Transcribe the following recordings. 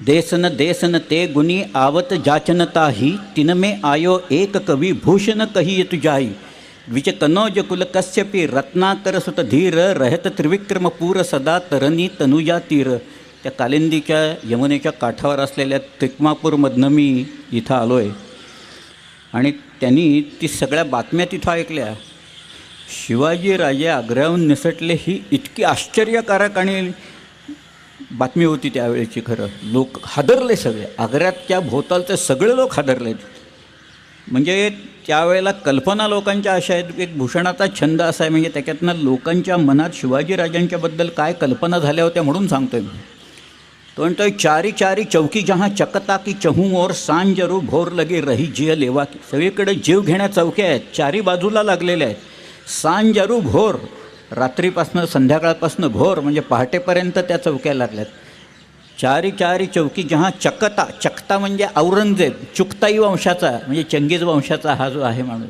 देसन देसन ते गुनी आवत जाचनता ही तिन में आयो एक कवी भूषण कही तुझाई विच कनौज कुल कश्यपी रत्नाकर सुत धीर रहत त्रिविक्रम पूर सदा तरणी तनुजा तीर त्या कालिंदीच्या यमुनेच्या काठावर असलेल्या त्रिकमापूरमधनं मी इथं आलो आहे आणि त्यांनी ती सगळ्या बातम्या तिथं ऐकल्या शिवाजी राजे आग्र्याहून निसटले ही इतकी आश्चर्यकारक आणि बातमी होती त्यावेळेची खरं. लोक हादरले सगळे. आग्र्यातच्या भोवतालचे सगळे लोक हादरले. म्हणजे त्यावेळेला कल्पना लोकांच्या अशा आहेत. एक भूषणाचा छंद असा आहे. म्हणजे त्याच्यातनं लोकांच्या मनात शिवाजीराजांच्याबद्दल काय कल्पना झाल्या होत्या म्हणून सांगतोय मी. तो म्हणतोय चारी चारी चौकी जहाँ चकता की चहू और सांजरू भोर लगे रही जिय लेवा की. सगळीकडे जीव घेण्या चौक्या आहेत. चारी बाजूला लागलेल्या आहेत. सांजरू भोर रात्रीपासनं संध्याकाळपासनं भोर म्हणजे पहाटेपर्यंत त्या चौक्या लागल्यात. चारी चारी चौकी जहा चकता चकता म्हणजे औरंगजेब चुकताई वंशाचा म्हणजे चंगीज वंशाचा हा जो आहे माणूस.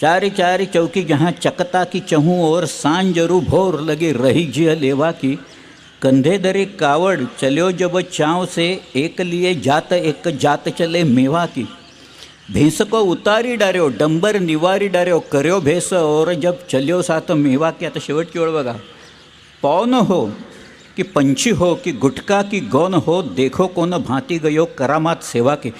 चारी चारी चौकी जहा चकता की चहू और सांजरू भोर लगे रही जिय लेवा की कंधे दरी कावड़ चलो जब चाव से एक लिए जात एक जात चले मेवा की. भेस को उतारी डार्यो डंबर निवारी डार्यो कर्यो भेस और जब चल्यो साथ मेवा की आता शेवटची ओळ बघा पौन हो की पंछी हो की गुटका की गौन हो देखो कोन भांती गयो करामात सेवा की